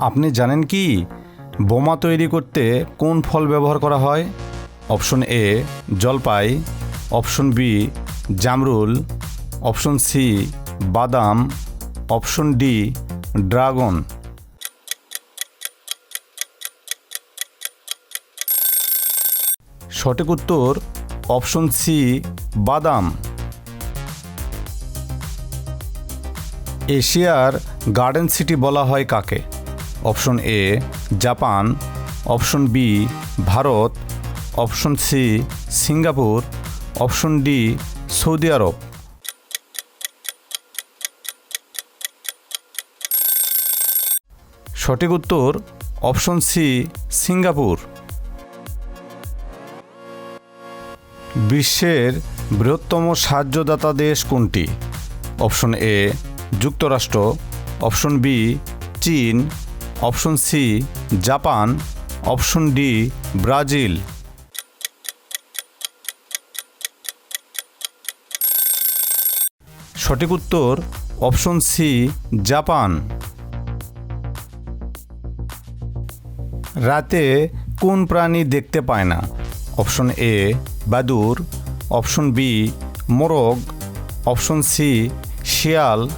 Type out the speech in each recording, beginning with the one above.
আপনি জানেন কি? বোমা তৈরি করতে কোন ফল ব্যবহার করা হয়? অপশন এ, জলপাই। অপশন বি, জামরুল। অপশন সি, বাদাম। Option D, dragon. সঠিক উত্তর, অপশন সি, বাদাম। এশিয়ার গার্ডেন সিটি বলা হয় কাকে? Option A Japan, option B Bharat, option C Singapore, option D Saudi আরব। সঠিক উত্তর অপশন সি সিঙ্গাপুর। বিশ্বের বৃহত্তম সাহায্যদাতা দেশ কোনটি? অপশন এ যুক্তরাষ্ট্র, অপশন বি চীন option C, Japan. Option D, Brazil. সঠিক উত্তর, অপশন সি, জাপান। রাতে কোন প্রাণী দেখতে পায় না? অপশন এ, বাদুর। অপশন বি, মোরগ। অপশন সি, শিয়াল।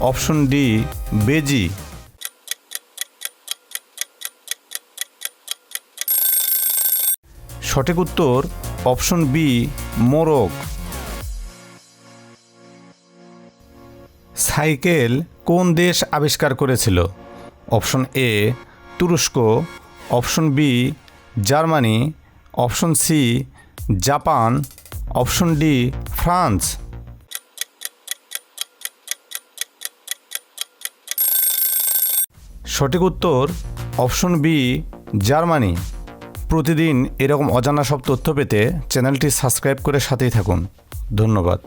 অপশন ডি, বেজি। সঠিক উত্তর অপশন বি, মোরগ। সাইকেল কোন দেশ আবিষ্কার করেছিল? অপশন এ, তুরস্ক। Option B, Germany. Option C, Japan. Option D, France. সঠিক উত্তর অপশন বি, জার্মানি। প্রতিদিন এরকম অজানা সব তথ্য পেতে চ্যানেলটি সাবস্ক্রাইব করে সাথেই থাকুন। ধন্যবাদ।